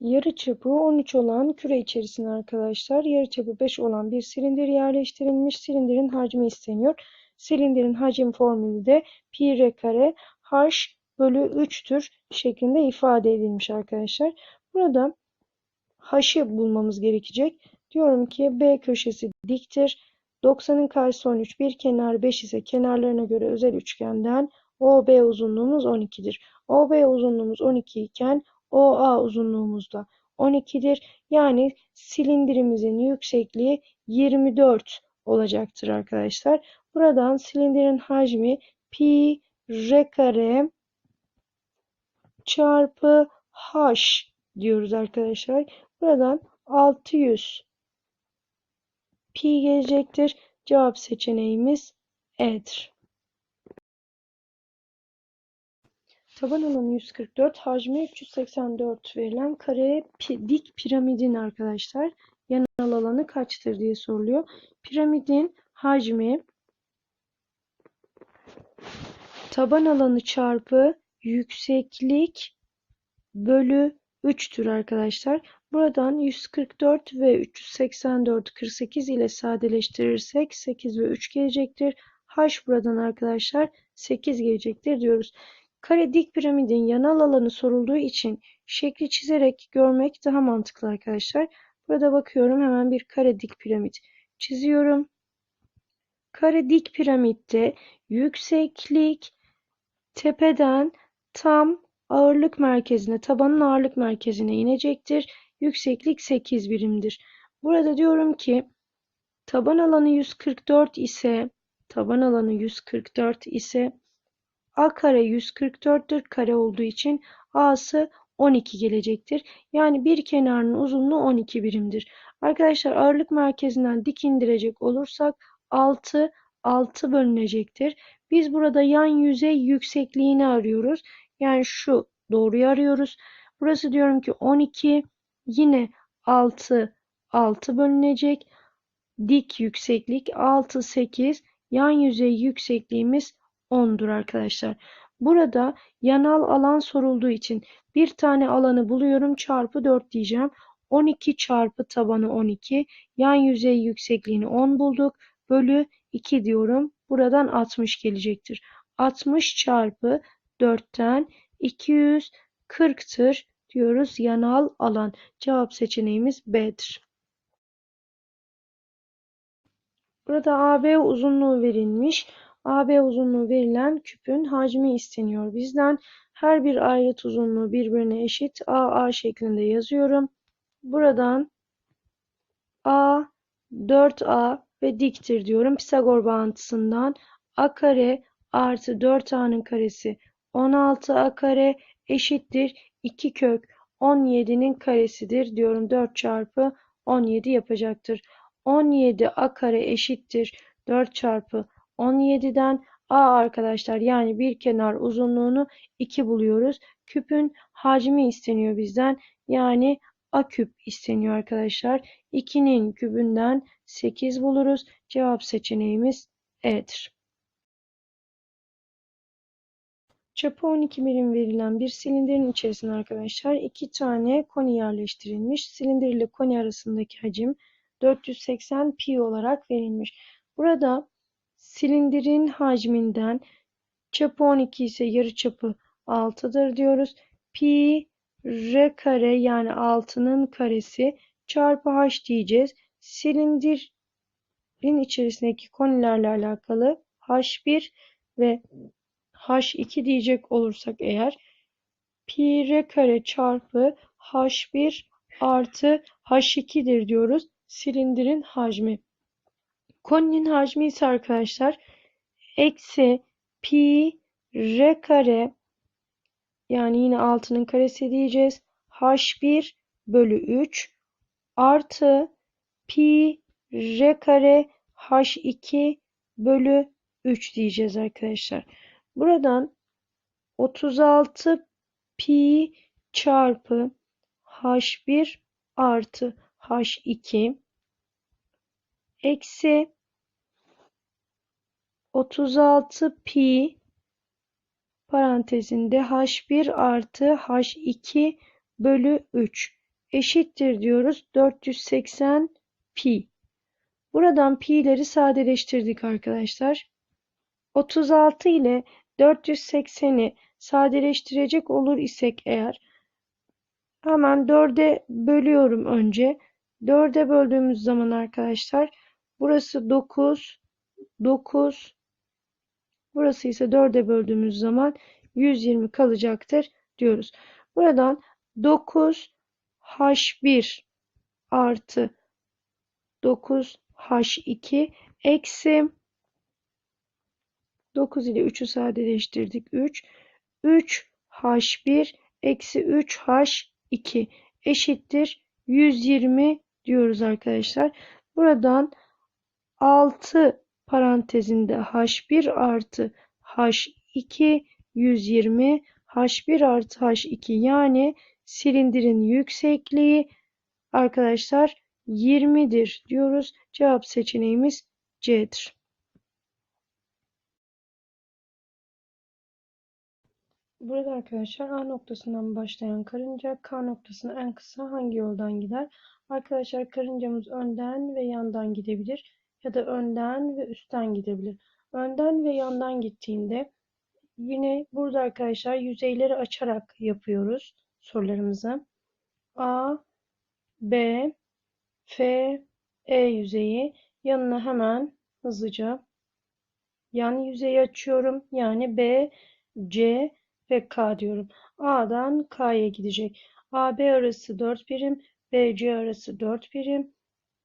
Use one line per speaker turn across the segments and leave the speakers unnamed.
Yarıçapı 13 olan küre içerisine arkadaşlar yarıçapı 5 olan bir silindir yerleştirilmiş. Silindirin hacmi isteniyor. Silindirin hacim formülü de pi r kare h bölü 3'tür şeklinde ifade edilmiş arkadaşlar. Burada h'ı bulmamız gerekecek. Diyorum ki B köşesi diktir. 90'ın karşısı 13, bir kenar 5 ise kenarlarına göre özel üçgenden OB uzunluğumuz 12'dir. OB uzunluğumuz 12 iken OA uzunluğumuz da 12'dir. Yani silindirimizin yüksekliği 24 olacaktır arkadaşlar. Buradan silindirin hacmi pi r kare çarpı h diyoruz arkadaşlar. Buradan 600 pi gelecektir. Cevap seçeneğimiz E'dir. Taban alanı 144, hacmi 384 verilen kare pi, dik piramidin arkadaşlar yanal alanı kaçtır diye soruluyor. Piramidin hacmi taban alanı çarpı yükseklik bölü 3'tür arkadaşlar. Buradan 144 ve 384 48 ile sadeleştirirsek 8 ve 3 gelecektir. H buradan arkadaşlar 8 gelecektir diyoruz. Kare dik piramidin yanal alanı sorulduğu için şekli çizerek görmek daha mantıklı arkadaşlar. Burada bakıyorum hemen bir kare dik piramit çiziyorum. Kare dik piramitte yükseklik tepeden tam ağırlık merkezine, tabanın ağırlık merkezine inecektir. Yükseklik 8 birimdir. Burada diyorum ki taban alanı 144 ise taban alanı 144 ise A kare 144'tür. Kare olduğu için A'sı 12 gelecektir. Yani bir kenarının uzunluğu 12 birimdir. Arkadaşlar ağırlık merkezinden dik indirecek olursak 6 6 bölünecektir. Biz burada yan yüzey yüksekliğini arıyoruz. Yani şu doğruyu arıyoruz. Burası diyorum ki 12 yine 6 6 bölünecek. Dik yükseklik 6 8 yan yüzey yüksekliğimiz 10'dur arkadaşlar. Burada yanal alan sorulduğu için bir tane alanı buluyorum çarpı 4 diyeceğim. 12 çarpı tabanı 12 yan yüzey yüksekliğini 10 bulduk. Bölü 2 diyorum. Buradan 60 gelecektir. 60 çarpı 4'ten 240'tır diyoruz yanal alan. Cevap seçeneğimiz B'dir. Burada AB uzunluğu verilmiş. AB uzunluğu verilen küpün hacmi isteniyor bizden. Her bir ayrıt uzunluğu birbirine eşit AA şeklinde yazıyorum. Buradan A 4A ve diktir diyorum. Pisagor bağıntısından A kare artı 4A'nın karesi 16A kare eşittir 2 kök 17'nin karesidir diyorum. 4 çarpı 17 yapacaktır. 17 A kare eşittir 4 çarpı 17'den A arkadaşlar yani bir kenar uzunluğunu 2 buluyoruz. Küpün hacmi isteniyor bizden. Yani A küp isteniyor arkadaşlar. 2'nin kübünden 8 buluruz. Cevap seçeneğimiz E'dir. Çapı 12 milim verilen bir silindirin içerisine arkadaşlar iki tane koni yerleştirilmiş. Silindir ile koni arasındaki hacim 480 pi olarak verilmiş. Burada silindirin hacminden çapı 12 ise yarıçapı 6'dır diyoruz. Pi r kare yani 6'nın karesi çarpı h diyeceğiz. Silindirin içerisindeki konilerle alakalı h1 ve h2 diyecek olursak eğer pi r kare çarpı h1 artı h2'dir diyoruz. Silindirin hacmi. Koninin hacmi ise arkadaşlar eksi pi r kare yani yine 6'nın karesi diyeceğiz. h1 bölü 3 artı pi r kare h2 bölü 3 diyeceğiz arkadaşlar. Buradan 36 pi çarpı h1 artı h2 eksi 36 pi parantezinde h1 artı h2 bölü 3 eşittir diyoruz 480 pi. Buradan pi'leri sadeleştirdik arkadaşlar. 36 ile 480'i sadeleştirecek olur isek eğer hemen 4'e bölüyorum önce. 4'e böldüğümüz zaman arkadaşlar burası 9 9 burası ise 4'e böldüğümüz zaman 120 kalacaktır diyoruz. Buradan 9 H1 artı 9 H2 eksi 9 ile 3'ü sadeleştirdik. 3. 3 H1 eksi 3 H2 eşittir 120 diyoruz arkadaşlar. Buradan 6 parantezinde H1 artı H2 120 H1 artı H2 yani silindirin yüksekliği arkadaşlar 20'dir diyoruz. Cevap seçeneğimiz C'dir. Burada arkadaşlar A noktasından başlayan karınca K noktasına en kısa hangi yoldan gider? Arkadaşlar karıncamız önden ve yandan gidebilir ya da önden ve üstten gidebilir. Önden ve yandan gittiğinde yine burada arkadaşlar yüzeyleri açarak yapıyoruz sorularımızı. A, B, F, E yüzeyi yanına hemen hızlıca yan yüzeyi açıyorum. Yani B, C ve K diyorum. A'dan K'ya gidecek. AB arası 4 birim, BC arası 4 birim.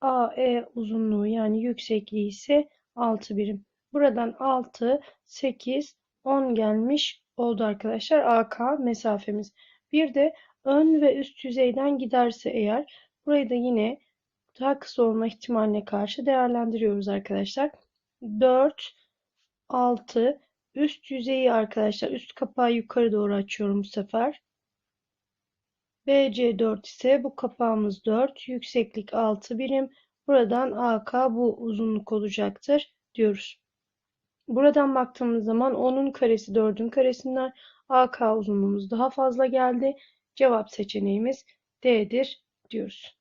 AE uzunluğu yani yüksekliği ise 6 birim. Buradan 6, 8, 10 gelmiş oldu arkadaşlar. AK mesafemiz. Bir de ön ve üst yüzeyden giderse eğer burayı da yine daha kısa olma ihtimaline karşı değerlendiriyoruz arkadaşlar. 4, 6, üst yüzeyi arkadaşlar üst kapağı yukarı doğru açıyorum bu sefer. BC 4 ise bu kapağımız 4, yükseklik 6 birim. Buradan AK bu uzunluk olacaktır diyoruz. Buradan baktığımız zaman 10'un karesi 4'ün karesinden AK uzunluğumuz daha fazla geldi. Cevap seçeneğimiz D'dir diyoruz.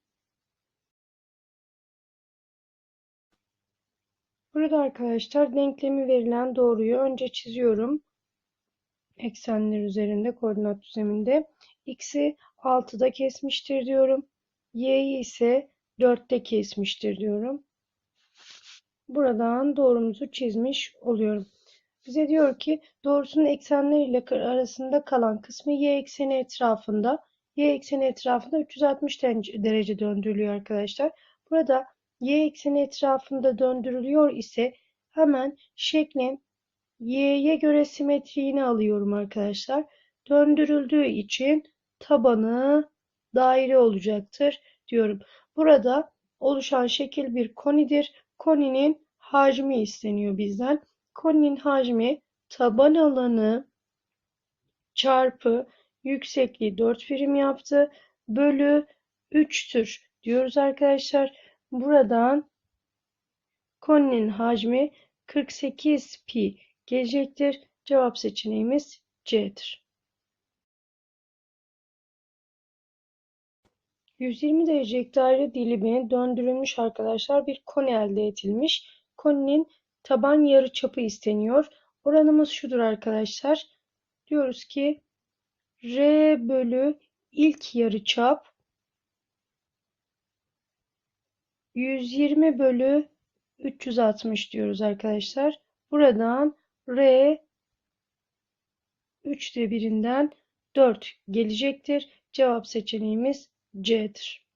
Burada arkadaşlar denklemi verilen doğruyu önce çiziyorum. Eksenler üzerinde koordinat düzleminde. X'i 6'da kesmiştir diyorum. Y'yi ise 4'te kesmiştir diyorum. Buradan doğrumuzu çizmiş oluyorum. Bize diyor ki doğrusunun eksenleriyle arasında kalan kısmı y ekseni etrafında. Y ekseni etrafında 360 derece döndürülüyor arkadaşlar. Burada y ekseni etrafında döndürülüyor ise hemen şeklin y'ye göre simetriğini alıyorum arkadaşlar. Döndürüldüğü için tabanı daire olacaktır diyorum. Burada oluşan şekil bir konidir. Koninin hacmi isteniyor bizden. Koninin hacmi taban alanı çarpı yüksekliği 4 birim yaptı. Bölü 3'tür diyoruz arkadaşlar. Buradan koninin hacmi 48 pi gelecektir. Cevap seçeneğimiz C'dir. 120 derecelik daire dilimi döndürülmüş arkadaşlar bir koni elde edilmiş. Koninin taban yarıçapı isteniyor. Oranımız şudur arkadaşlar. Diyoruz ki R bölü ilk yarıçap 120 bölü 360 diyoruz arkadaşlar. Buradan R 3'te birinden 4 gelecektir. Cevap seçeneğimiz C'dir.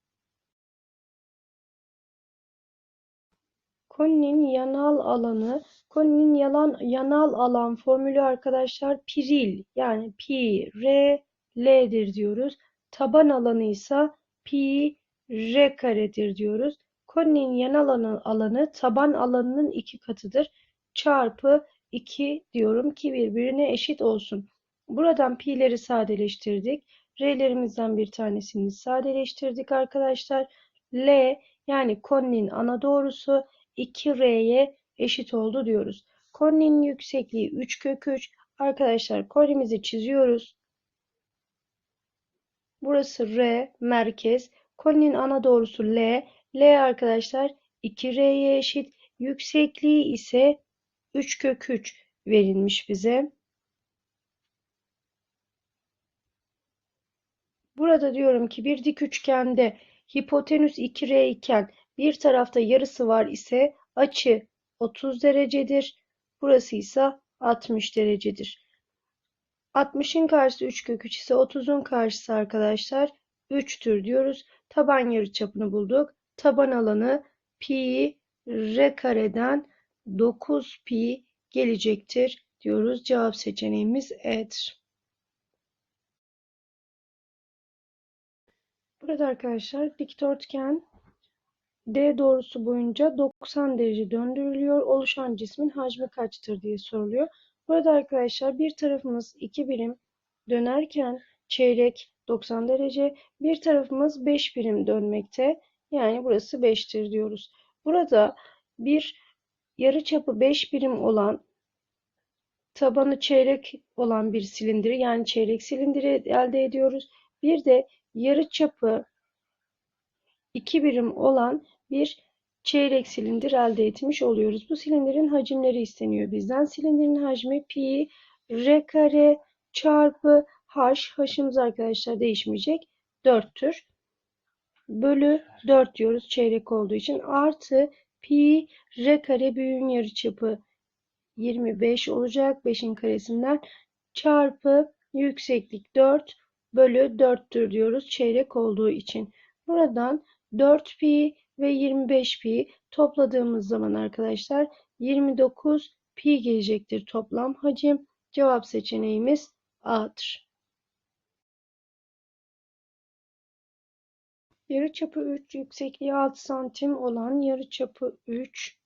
Koninin yanal alanı, koninin yalan, yanal alan formülü arkadaşlar piril yani pi r l'dir diyoruz. Taban alanı ise pi r karedir diyoruz. Koninin yanal alanı, alanı taban alanının iki katıdır. Çarpı 2 diyorum ki birbirine eşit olsun. Buradan pi'leri sadeleştirdik. R'lerimizden bir tanesini sadeleştirdik arkadaşlar. L yani koninin ana doğrusu 2R'ye eşit oldu diyoruz. Koninin yüksekliği 3 kök 3. Arkadaşlar konimizi çiziyoruz. Burası R merkez. Koninin ana doğrusu L. L arkadaşlar 2R'ye eşit. Yüksekliği ise 3 kök 3 verilmiş bize. Burada diyorum ki bir dik üçgende hipotenüs 2R iken bir tarafta yarısı var ise açı 30 derecedir. Burası ise 60 derecedir. 60'ın karşısı 3 kök 3 ise 30'un karşısı arkadaşlar 3'tür diyoruz. Taban yarıçapını bulduk. Taban alanı pi r kareden 9 pi gelecektir diyoruz. Cevap seçeneğimiz E'dir. Burada arkadaşlar dikdörtgen D doğrusu boyunca 90 derece döndürülüyor. Oluşan cismin hacmi kaçtır diye soruluyor. Burada arkadaşlar bir tarafımız 2 birim dönerken çeyrek 90 derece, bir tarafımız 5 birim dönmekte. Yani burası 5'tir diyoruz. Burada bir yarıçapı 5 birim olan tabanı çeyrek olan bir silindiri yani çeyrek silindiri elde ediyoruz. Bir de yarıçapı 2 birim olan bir çeyrek silindir elde etmiş oluyoruz. Bu silindirin hacimleri isteniyor bizden. Silindirin hacmi pi r kare çarpı h. H'ımız arkadaşlar değişmeyecek. 4'tür. Bölü 4 diyoruz çeyrek olduğu için. Artı pi r kare büyüğün yarıçapı 25 olacak. 5'in karesinden çarpı yükseklik 4 bölü 4'tür diyoruz çeyrek olduğu için. Buradan 4 pi ve 25 pi topladığımız zaman arkadaşlar 29 pi gelecektir toplam hacim. Cevap seçeneğimiz A'dır. Yarıçapı 3, yüksekliği 6 santim olan yarıçapı 3,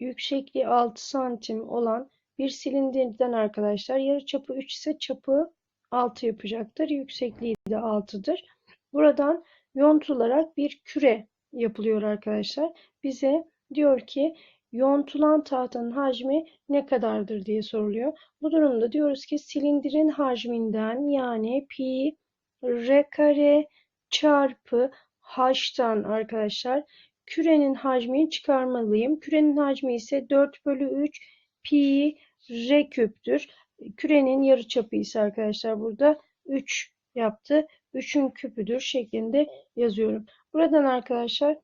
yüksekliği 6 santim olan bir silindirden arkadaşlar yarıçapı 3 ise çapı 6 yapacaktır. Yüksekliği de 6'dır. Buradan yontularak bir küre yapılıyor arkadaşlar. Bize diyor ki yontulan tahtanın hacmi ne kadardır diye soruluyor. Bu durumda diyoruz ki silindirin hacminden yani pi r kare çarpı h'tan arkadaşlar kürenin hacmini çıkarmalıyım. Kürenin hacmi ise 4 bölü 3 pi r küptür. Kürenin yarıçapı ise arkadaşlar burada 3 yaptı. 3'ün küpüdür şeklinde yazıyorum. Buradan arkadaşlar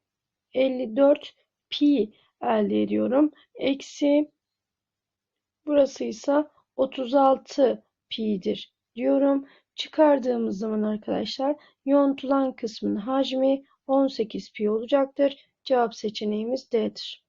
54 pi elde ediyorum. Eksi burası ise 36 pi'dir diyorum. Çıkardığımız zaman arkadaşlar yontulan kısmın hacmi 18 pi olacaktır. Cevap seçeneğimiz D'dir.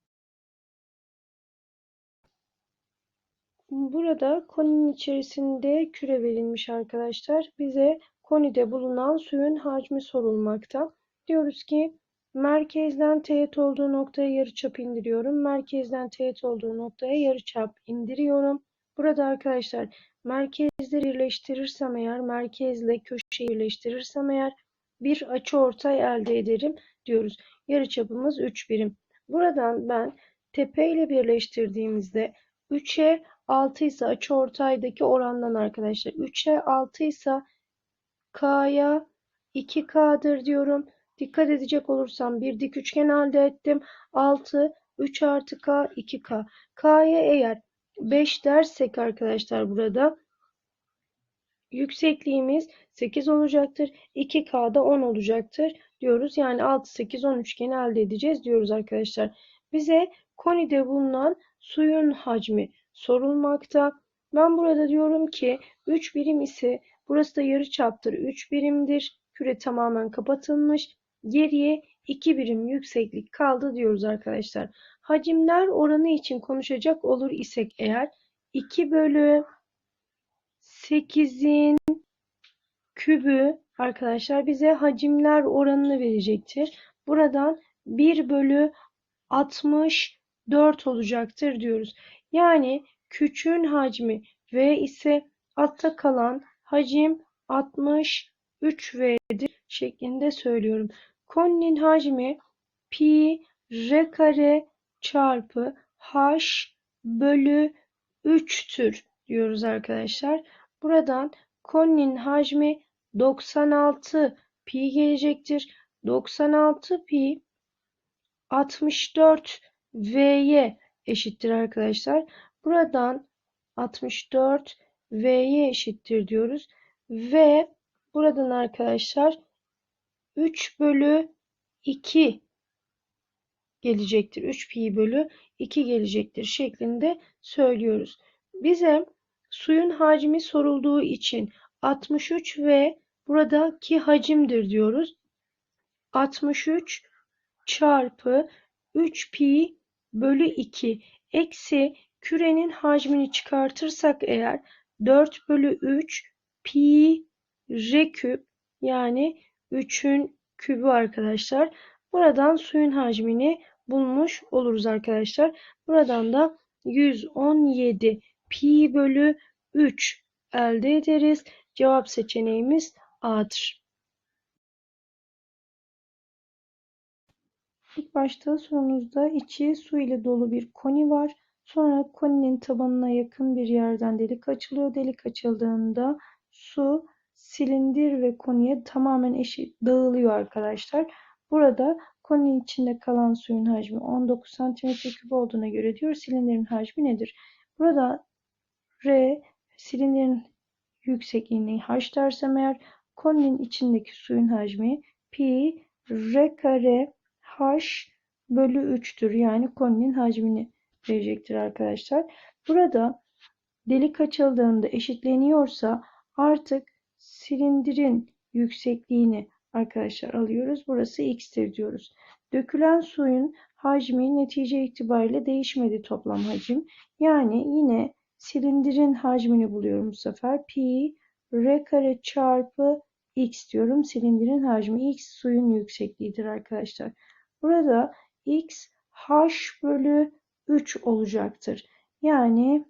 Burada koninin içerisinde küre verilmiş arkadaşlar. Bize konide bulunan suyun hacmi sorulmakta. Diyoruz ki merkezden teğet olduğu noktaya yarıçap indiriyorum. Merkezden teğet olduğu noktaya yarıçap indiriyorum. Burada arkadaşlar merkezleri birleştirirsem eğer, merkezle köşeyi birleştirirsem eğer bir açıortay elde ederim diyoruz. Yarıçapımız 3 birim. Buradan ben tepe ile birleştirdiğimizde 3'e 6 ise açıortaydaki orandan arkadaşlar. 3'e 6 ise K'ya 2K'dır diyorum. Dikkat edecek olursam bir dik üçgen elde ettim. 6, 3 artı K, 2K. K'ya eğer 5 dersek arkadaşlar burada yüksekliğimiz 8 olacaktır. 2K da 10 olacaktır diyoruz. Yani 6, 8, 10 üçgeni elde edeceğiz diyoruz arkadaşlar. Bize konide bulunan suyun hacmi sorulmakta. Ben burada diyorum ki 3 birim ise burası da yarıçaptır 3 birimdir. Küre tamamen kapatılmış. Geriye 2 birim yükseklik kaldı diyoruz arkadaşlar. Hacimler oranı için konuşacak olur isek eğer 2 bölü 8'in kübü arkadaşlar bize hacimler oranını verecektir. Buradan 1 bölü 64 olacaktır diyoruz. Yani küçüğün hacmi V ise altta kalan hacim 63V'dir şeklinde söylüyorum. Koninin hacmi pi r kare çarpı h bölü 3'tür diyoruz arkadaşlar. Buradan koninin hacmi 96 pi gelecektir. 96 pi 64 V'ye eşittir arkadaşlar. Buradan 64 V'ye eşittir diyoruz. Ve buradan arkadaşlar 3 bölü 2 gelecektir. 3 pi bölü 2 gelecektir şeklinde söylüyoruz. Bize suyun hacmi sorulduğu için 63 ve buradaki hacimdir diyoruz. 63 çarpı 3 pi bölü 2 eksi kürenin hacmini çıkartırsak eğer 4 bölü 3 pi r küp yani 3'ün kübü arkadaşlar. Buradan suyun hacmini bulmuş oluruz arkadaşlar. Buradan da 117 pi bölü 3 elde ederiz. Cevap seçeneğimiz A'dır. İlk başta sorumuzda içi su ile dolu bir koni var. Sonra koninin tabanına yakın bir yerden delik açılıyor. Delik açıldığında su silindir ve koniye tamamen eşit dağılıyor arkadaşlar. Burada koninin içinde kalan suyun hacmi 19 cm3 olduğuna göre diyor silindirin hacmi nedir? Burada R silindirin yüksekliğini h dersem eğer koninin içindeki suyun hacmi pi r kare h bölü 3'tür. Yani koninin hacmini verecektir arkadaşlar. Burada delik açıldığında eşitleniyorsa artık silindirin yüksekliğini arkadaşlar alıyoruz. Burası x'tir diyoruz. Dökülen suyun hacmi netice itibariyle değişmedi toplam hacim. Yani yine silindirin hacmini buluyorum bu sefer. Pi r kare çarpı x diyorum. Silindirin hacmi x suyun yüksekliğidir arkadaşlar. Burada x h bölü 3 olacaktır. Yani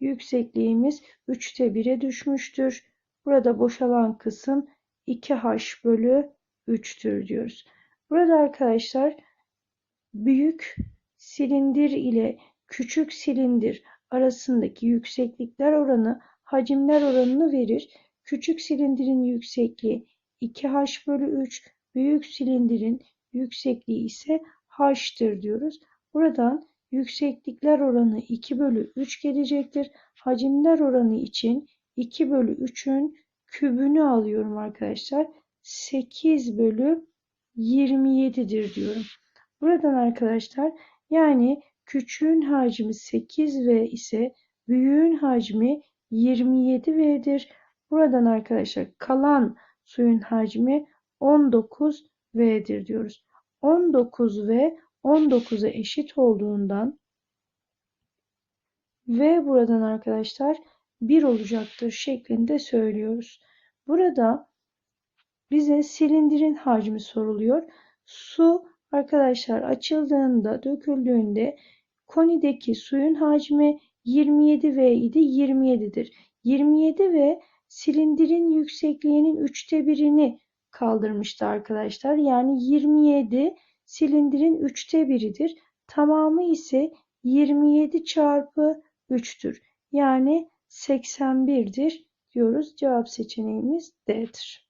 yüksekliğimiz 3'te 1'e düşmüştür. Burada boşalan kısım 2h bölü 3'tür diyoruz. Burada arkadaşlar büyük silindir ile küçük silindir arasındaki yükseklikler oranı hacimler oranını verir. Küçük silindirin yüksekliği 2h bölü 3, büyük silindirin yüksekliği ise h'tır diyoruz. Buradan yükseklikler oranı 2 bölü 3 gelecektir. Hacimler oranı için 2 bölü 3'ün kübünü alıyorum arkadaşlar. 8 bölü 27'dir diyorum. Buradan arkadaşlar yani küçüğün hacmi 8V ise büyüğün hacmi 27V'dir. Buradan arkadaşlar kalan suyun hacmi 19V'dir diyoruz. 19V 19'a eşit olduğundan V buradan arkadaşlar 1 olacaktır şeklinde söylüyoruz. Burada bize silindirin hacmi soruluyor. Su arkadaşlar açıldığında, döküldüğünde konideki suyun hacmi 27V idi 27'dir. 27V silindirin yüksekliğinin üçte birini kaldırmıştı arkadaşlar. Yani 27 silindirin üçte biridir. Tamamı ise 27 çarpı 3'tür. Yani 81'dir diyoruz. Cevap seçeneğimiz D'dir.